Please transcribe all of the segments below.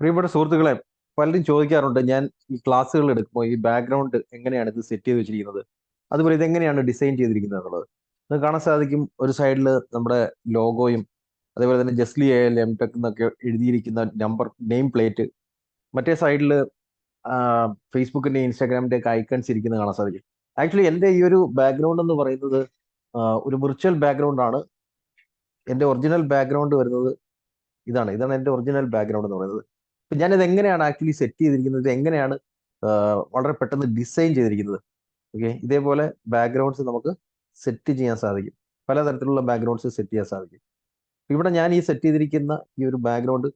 പ്രിയപ്പെട്ട സുഹൃത്തുക്കളെ പലരും ചോദിക്കാറുണ്ട് ഞാൻ ഈ ക്ലാസ്സുകൾ എടുക്കുമ്പോൾ ഈ ബാക്ക്ഗ്രൗണ്ട് എങ്ങനെയാണ് ഇത് സെറ്റ് ചെയ്ത് വെച്ചിരിക്കുന്നത്? അതുപോലെ ഇതെങ്ങനെയാണ് ഡിസൈൻ ചെയ്തിരിക്കുന്നത് എന്നുള്ളത്? നിങ്ങൾക്ക് കാണാൻ സാധിക്കും ഒരു സൈഡിൽ നമ്മുടെ ലോഗോയും അതേപോലെ തന്നെ Jesly A L M tech എന്നൊക്കെ എഴുതിയിരിക്കുന്ന നമ്പർ നെയിം പ്ലേറ്റ് മറ്റേ സൈഡിൽ ഫേസ്ബുക്കിന്റെ ഇൻസ്റ്റാഗ്രാമിന്റെ ഒക്കെ ഐക്കൺസ് ഇരിക്കുന്നത് കാണാൻ സാധിക്കും. ആക്ച്വലി എന്റെ ഈ ഒരു ബാക്ക്ഗ്രൗണ്ട് എന്ന് പറയുന്നത് ഒരു വിർച്വൽ ആണ്. എന്റെ ഒറിജിനൽ ബാക്ക്ഗ്രൗണ്ട് വരുന്നത് ഇതാണ്. ഇതാണ് എന്റെ ഒറിജിനൽ ബാക്ക്ഗ്രൗണ്ട് എന്ന് പറയുന്നത്. ഞാനിത് എങ്ങനെയാണ് ആക്ച്വലി സെറ്റ് ചെയ്തിരിക്കുന്നത്? എങ്ങനെയാണ് വളരെ പെട്ടെന്ന് ഡിസൈൻ ചെയ്തിരിക്കുന്നത്? ഓക്കെ ഇതേപോലെ ബാക്ക്ഗ്രൗണ്ട്സ് നമുക്ക് സെറ്റ് ചെയ്യാൻ സാധിക്കും. പലതരത്തിലുള്ള ബാക്ക്ഗ്രൗണ്ട്സ് സെറ്റ് ചെയ്യാൻ സാധിക്കും. ഇവിടെ ഞാൻ ഈ സെറ്റ് ചെയ്തിരിക്കുന്ന ഈ ഒരു ബാക്ക്ഗ്രൗണ്ട്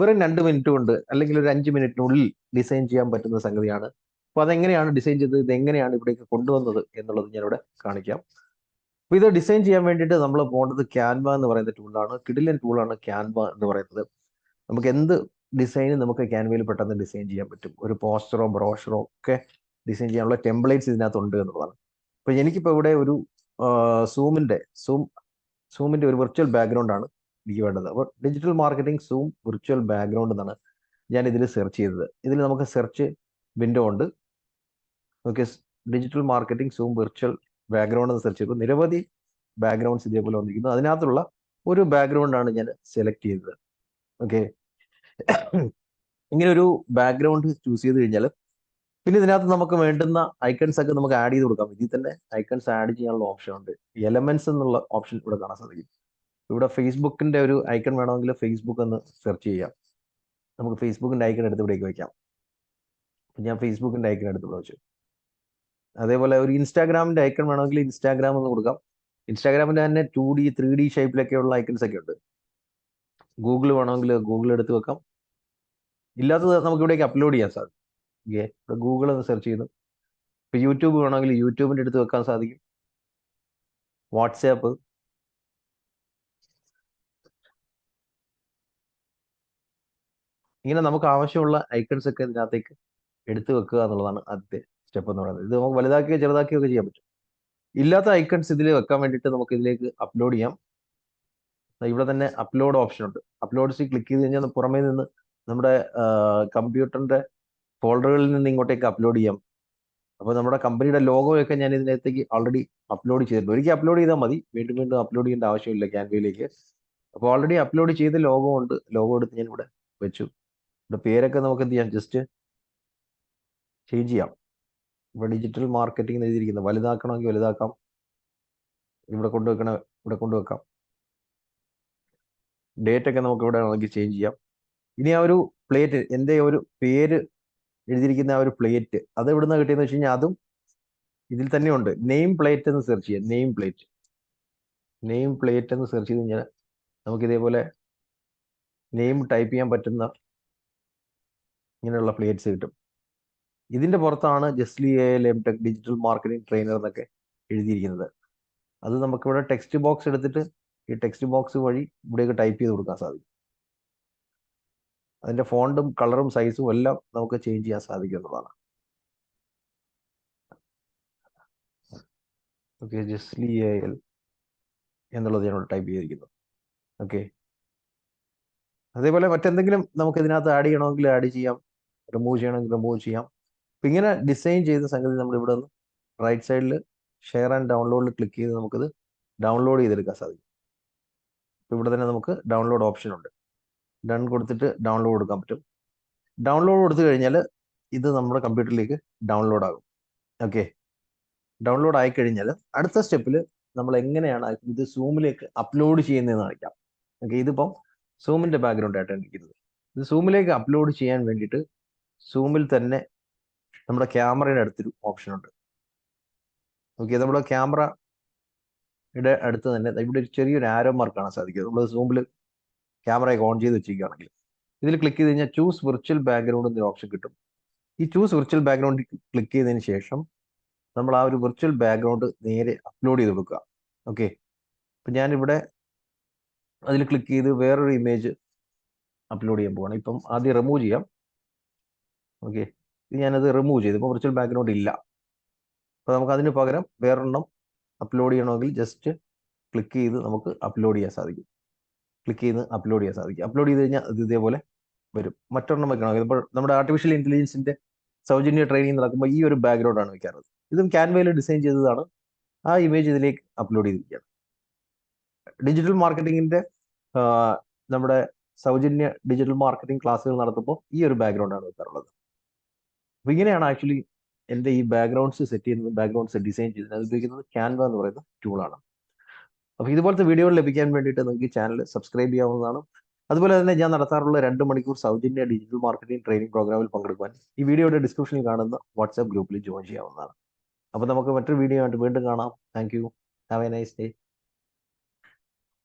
വെറും രണ്ട് മിനിറ്റ് കൊണ്ട് അല്ലെങ്കിൽ ഒരു അഞ്ച് മിനിറ്റിനുള്ളിൽ ഡിസൈൻ ചെയ്യാൻ പറ്റുന്ന സംഗതിയാണ്. അപ്പോൾ അതെങ്ങനെയാണ് ഡിസൈൻ ചെയ്തത്? ഇത് എങ്ങനെയാണ് ഇവിടേക്ക് കൊണ്ടുവന്നത് എന്നുള്ളത് ഞാനിവിടെ കാണിക്കാം. അപ്പോൾ ഇത് ഡിസൈൻ ചെയ്യാൻ വേണ്ടിയിട്ട് നമ്മൾ പോകേണ്ടത് ക്യാൻവ എന്ന് പറയുന്ന ടൂളാണ് കിഡിലൻ ടൂളാണ് ക്യാൻവ എന്ന് പറയുന്നത്. നമുക്ക് എന്ത് ഡിസൈനും നമുക്ക് ക്യാൻവയിൽ പെട്ടെന്ന് ഡിസൈൻ ചെയ്യാൻ പറ്റും. ഒരു പോസ്റ്ററോ ബ്രോഷറോ ഒക്കെ ഡിസൈൻ ചെയ്യാനുള്ള ടെംപ്ലേറ്റ്സ് ഇതിനകത്തുണ്ട് എന്നുള്ളതാണ്. അപ്പോൾ എനിക്കിപ്പോൾ ഇവിടെ ഒരു സൂമിന്റെ സൂം സൂമിന്റെ ഒരു വിർച്വൽ ബാക്ക്ഗ്രൗണ്ട് ആണ് എനിക്ക് വേണ്ടത്. അപ്പോൾ digital marketing Zoom virtual background എന്നാണ് ഞാൻ ഇതിൽ സെർച്ച് ചെയ്തത്. ഇതിൽ നമുക്ക് സെർച്ച് വിൻഡോ ഉണ്ട്. Okay digital marketing Zoom virtual background എന്ന് സെർച്ച് ചെയ്തപ്പോൾ നിരവധി ബാക്ക്ഗ്രൗണ്ട്സ് ഇതേപോലെ വന്നിരിക്കുന്നു. അതിനകത്തുള്ള ഒരു ബാക്ക്ഗ്രൗണ്ട് ആണ് ഞാൻ സെലക്ട് ചെയ്തത്. ഓക്കെ ഇങ്ങനെ ഒരു ബാക്ക്ഗ്രൗണ്ട് ചൂസ് ചെയ്ത് കഴിഞ്ഞാൽ പിന്നെ ഇതിനകത്ത് നമുക്ക് വേണ്ടുന്ന ഐക്കൺസ് ഒക്കെ നമുക്ക് ആഡ് ചെയ്ത് കൊടുക്കാം. ഇതിൽ തന്നെ ഐക്കൺസ് ആഡ് ചെയ്യാനുള്ള ഓപ്ഷൻ ഉണ്ട്. എലമെന്റ്സ് എന്നുള്ള ഓപ്ഷൻ ഇവിടെ കാണാൻ സാധിക്കും. ഇവിടെ ഫേസ്ബുക്കിന്റെ ഒരു ഐക്കൺ വേണമെങ്കിൽ ഫേസ്ബുക്ക് എന്ന് സെർച്ച് ചെയ്യാം. നമുക്ക് ഫേസ്ബുക്കിന്റെ ഐക്കൺ എടുത്ത് ഇവിടേക്ക് വെക്കാം ഞാൻ ഫേസ്ബുക്കിന്റെ ഐക്കൺ എടുത്ത് ഇവിടെ വെച്ചു. അതേപോലെ ഒരു ഇൻസ്റ്റാഗ്രാമിന്റെ ഐക്കൺ വേണമെങ്കിൽ ഇൻസ്റ്റാഗ്രാം എന്ന് കൊടുക്കാം. ഇൻസ്റ്റാഗ്രാമിന്റെ തന്നെ ടു ഡി ത്രീ ഡി ഷേപ്പിലൊക്കെയുള്ള ഐക്കൺസ് ഒക്കെ ഉണ്ട്. ഗൂഗിൾ വേണമെങ്കിൽ ഗൂഗിൾ എടുത്ത് വെക്കാം. ഇല്ലാത്തത് നമുക്ക് ഇവിടേക്ക് അപ്ലോഡ് ചെയ്യാൻ സാധിക്കും. ഓക്കെ ഇവിടെ ഗൂഗിൾ ഒന്ന് സെർച്ച് ചെയ്തു. ഇപ്പൊ യൂട്യൂബ് വേണമെങ്കിൽ യൂട്യൂബിന്റെ അടുത്ത് വെക്കാൻ സാധിക്കും. വാട്സാപ്പ് ഇങ്ങനെ നമുക്ക് ആവശ്യമുള്ള ഐക്കൺസ് ഒക്കെ ഇതിനകത്തേക്ക് എടുത്തു വെക്കുക എന്നുള്ളതാണ് ആദ്യത്തെ സ്റ്റെപ്പ് എന്ന് പറയുന്നത്. ഇത് നമുക്ക് വലുതാക്കുകയോ ചെറുതാക്കുകയോ ഒക്കെ ചെയ്യാൻ പറ്റും. ഇല്ലാത്ത ഐക്കൺസ് ഇതിൽ വെക്കാൻ വേണ്ടിയിട്ട് നമുക്ക് ഇതിലേക്ക് അപ്ലോഡ് ചെയ്യാം. ഇവിടെ തന്നെ അപ്ലോഡ് ഓപ്ഷൻ ഉണ്ട്. അപ്ലോഡ്സിൽ ക്ലിക്ക് ചെയ്ത് കഴിഞ്ഞാൽ പുറമേ നിന്ന് നമ്മുടെ കമ്പ്യൂട്ടറിന്റെ ഫോൾഡറുകളിൽ നിന്ന് ഇങ്ങോട്ടേക്ക് അപ്ലോഡ് ചെയ്യാം. അപ്പോൾ നമ്മുടെ കമ്പനിയുടെ ലോഗോയൊക്കെ ഞാൻ ഇതിനകത്തേക്ക് ഓൾറെഡി അപ്ലോഡ് ചെയ്തിട്ടുണ്ട്. ഒരിക്കൽ അപ്ലോഡ് ചെയ്താൽ മതി. വീണ്ടും വീണ്ടും അപ്ലോഡ് ചെയ്യേണ്ട ആവശ്യമില്ല ക്യാൻവയിലേക്ക്. അപ്പോൾ ഓൾറെഡി അപ്ലോഡ് ചെയ്ത ലോഗോ ഉണ്ട്. ലോഗോ എടുത്ത് ഞാൻ ഇവിടെ വെച്ചു. ഇവിടെ പേരൊക്കെ നമുക്ക് എന്ത് ചെയ്യാം? ജസ്റ്റ് ചേഞ്ച് ചെയ്യാം. ഇവിടെ ഡിജിറ്റൽ മാർക്കറ്റിംഗ് എഴുതിയിരിക്കുന്നത് വലുതാക്കണമെങ്കിൽ വലുതാക്കാം. ഇവിടെ കൊണ്ടുവെക്കണ ഇവിടെ കൊണ്ടുവെക്കാം. ഡേറ്റ് ഒക്കെ നമുക്ക് ഇവിടെ ആണെങ്കിൽ ചേഞ്ച് ചെയ്യാം. ഇനി ആ ഒരു പ്ലേറ്റ് എന്റെ ഒരു പേര് എഴുതിയിരിക്കുന്ന ആ ഒരു പ്ലേറ്റ് അത് എവിടുന്ന് കിട്ടിയെന്ന് വെച്ച് കഴിഞ്ഞാൽ അതും ഇതിൽ തന്നെ ഉണ്ട്. നെയിം പ്ലേറ്റ് എന്ന് സെർച്ച് ചെയ്യാം. നെയിം പ്ലേറ്റ് നെയിം പ്ലേറ്റ് എന്ന് സെർച്ച് ചെയ്ത് കഴിഞ്ഞാൽ നമുക്ക് ഇതേപോലെ നെയിം ടൈപ്പ് ചെയ്യാൻ പറ്റുന്ന ഇങ്ങനെയുള്ള പ്ലേറ്റ്സ് കിട്ടും. ഇതിന്റെ പുറത്താണ് Jesly A L M tech digital marketing trainer എന്നൊക്കെ എഴുതിയിരിക്കുന്നത്. അത് നമുക്കിവിടെ ടെക്സ്റ്റ് ബോക്സ് എടുത്തിട്ട് ഈ ടെക്സ്റ്റ് ബോക്സ് വഴി ഇവിടെയൊക്കെ ടൈപ്പ് ചെയ്ത് കൊടുക്കാൻ സാധിക്കും. അതിന്റെ ഫോണ്ടും കളറും സൈസും എല്ലാം നമുക്ക് ചേഞ്ച് ചെയ്യാൻ സാധിക്കുന്നതാണ്. ഓക്കെ ജസ്ലി എ എൽ എന്നുള്ളത് ഞങ്ങൾ ടൈപ്പ് ചെയ്തിരിക്കുന്നു. ഓക്കെ അതേപോലെ മറ്റെന്തെങ്കിലും നമുക്ക് ഇതിനകത്ത് ആഡ് ചെയ്യണമെങ്കിൽ ആഡ് ചെയ്യാം. റിമൂവ് ചെയ്യണമെങ്കിൽ റിമൂവ് ചെയ്യാം. അപ്പം ഇങ്ങനെ ഡിസൈൻ ചെയ്ത സംഗതി നമ്മൾ ഇവിടെ നിന്ന് റൈറ്റ് സൈഡിൽ ഷെയർ ആൻഡ് ഡൗൺലോഡിൽ ക്ലിക്ക് ചെയ്ത് നമുക്കിത് ഡൗൺലോഡ് ചെയ്തെടുക്കാൻ സാധിക്കും. ഇവിടെ തന്നെ നമുക്ക് ഡൗൺലോഡ് ഓപ്ഷൻ ഉണ്ട്. ഡൺ കൊടുത്തിട്ട് ഡൗൺലോഡ് കൊടുക്കാൻ പറ്റും. ഡൗൺലോഡ് കൊടുത്തു കഴിഞ്ഞാൽ ഇത് നമ്മുടെ കമ്പ്യൂട്ടറിലേക്ക് ഡൗൺലോഡ് ആകും. ഓക്കെ ഡൗൺലോഡ് ആയി കഴിഞ്ഞാൽ അടുത്ത സ്റ്റെപ്പിൽ നമ്മൾ എങ്ങനെയാണ് ഇത് സൂമിലേക്ക് അപ്ലോഡ് ചെയ്യുന്നതെന്ന് കാണിക്കാം. ഓക്കെ ഇതിപ്പം സൂമിന്റെ ബാക്ക്ഗ്രൗണ്ട് ആയിട്ടാണ് ഇരിക്കുന്നത്. ഇത് സൂമിലേക്ക് അപ്ലോഡ് ചെയ്യാൻ വേണ്ടിയിട്ട് സൂമിൽ തന്നെ നമ്മുടെ ക്യാമറയുടെ അടുത്തൊരു ഓപ്ഷനുണ്ട് ഓക്കെ നമ്മുടെ ക്യാമറയുടെ അടുത്ത് തന്നെ ഇവിടെ ഒരു ചെറിയൊരു ആരോ മാർക്ക് കാണാൻ സാധിക്കും. നമ്മൾ സൂമിൽ ക്യാമറയൊക്കെ ഓൺ ചെയ്ത് വെച്ചിരിക്കുകയാണെങ്കിൽ ഇതിൽ ക്ലിക്ക് ചെയ്ത് കഴിഞ്ഞാൽ ചൂസ് വിർച്വൽ ബാക്ക്ഗ്രൗണ്ട് എന്നൊരു ഓപ്ഷൻ കിട്ടും. ഈ ചൂസ് വിർച്വൽ ബാക്ക്ഗ്രൗണ്ട് ക്ലിക്ക് ചെയ്തതിന് ശേഷം നമ്മൾ ആ ഒരു വിർച്വൽ ബാക്ക്ഗ്രൗണ്ട് നേരെ അപ്ലോഡ് ചെയ്ത് കൊടുക്കുക. ഓക്കെ അപ്പം ഞാനിവിടെ അതിൽ ക്ലിക്ക് ചെയ്ത് വേറൊരു ഇമേജ് അപ്ലോഡ് ചെയ്യാൻ പോവാണ്. ഇപ്പം ആദ്യം റിമൂവ് ചെയ്യാം. ഓക്കെ ഞാനത് റിമൂവ് ചെയ്തു. ഇപ്പോൾ വിർച്വൽ ബാക്ക്ഗ്രൗണ്ട് ഇല്ല. അപ്പോൾ നമുക്ക് അതിന് പകരം വേറൊരെണ്ണം അപ്ലോഡ് ചെയ്യണമെങ്കിൽ ജസ്റ്റ് ക്ലിക്ക് ചെയ്ത് നമുക്ക് അപ്ലോഡ് ചെയ്യാൻ സാധിക്കും. ക്ലിക്ക് ചെയ്ത് അപ്ലോഡ് ചെയ്യാൻ സാധിക്കും. അപ്ലോഡ് ചെയ്ത് കഴിഞ്ഞാൽ അത് ഇതേപോലെ വരും. മറ്റൊരെണ്ണം വെക്കണം. ഇപ്പോൾ നമ്മുടെ ആർട്ടിഫിഷ്യൽ ഇന്റലിജൻസിന്റെ സൗജന്യ ട്രെയിനിങ് നടക്കുമ്പോൾ ഈ ഒരു ബാക്ക്ഗ്രൗണ്ട് ആണ് വെക്കാറുള്ളത്. ഇതും ക്യാൻവയിൽ ഡിസൈൻ ചെയ്തതാണ്. ആ ഇമേജ് ഇതിലേക്ക് അപ്ലോഡ് ചെയ്തിരിക്കുകയാണ്. ഡിജിറ്റൽ മാർക്കറ്റിംഗിന്റെ നമ്മുടെ സൗജന്യ ഡിജിറ്റൽ മാർക്കറ്റിംഗ് ക്ലാസ്സുകൾ നടത്തുമ്പോൾ ഈ ഒരു ബാക്ക്ഗ്രൗണ്ട് ആണ് വെക്കാറുള്ളത്. അപ്പോൾ ഇങ്ങനെയാണ് ആക്ച്വലി എന്റെ ഈ ബാക്ക്ഗ്രൗണ്ട്സ് സെറ്റ് ചെയ്യുന്നത് ബാക്ക്ഗ്രൗണ്ട്സ് ഡിസൈൻ ചെയ്യുന്നത്. അത് ഉപയോഗിക്കുന്നത് ക്യാൻവ എന്ന് പറയുന്ന ടൂളാണ് അപ്പോൾ ഇതുപോലത്തെ വീഡിയോകൾ ലഭിക്കാൻ വേണ്ടിയിട്ട് നിങ്ങൾക്ക് ഈ ചാനൽ സബ്സ്ക്രൈബ് ചെയ്യാവുന്നതാണ്. അതുപോലെ തന്നെ ഞാൻ നടത്താറുള്ള രണ്ട് മണിക്കൂർ സൗജന്യ ഡിജിറ്റൽ മാർക്കറ്റിംഗ് ട്രെയിനിങ് പ്രോഗ്രാമിൽ പങ്കെടുക്കാൻ ഈ വീഡിയോയുടെ ഡിസ്ക്രിപ്ഷനിൽ കാണുന്ന വാട്സാപ്പ് ഗ്രൂപ്പിൽ ജോയിൻ ചെയ്യാവുന്നതാണ്. അപ്പോൾ നമുക്ക് മറ്റൊരു വീഡിയോ ആയിട്ട് വീണ്ടും കാണാം. Thank you have a nice day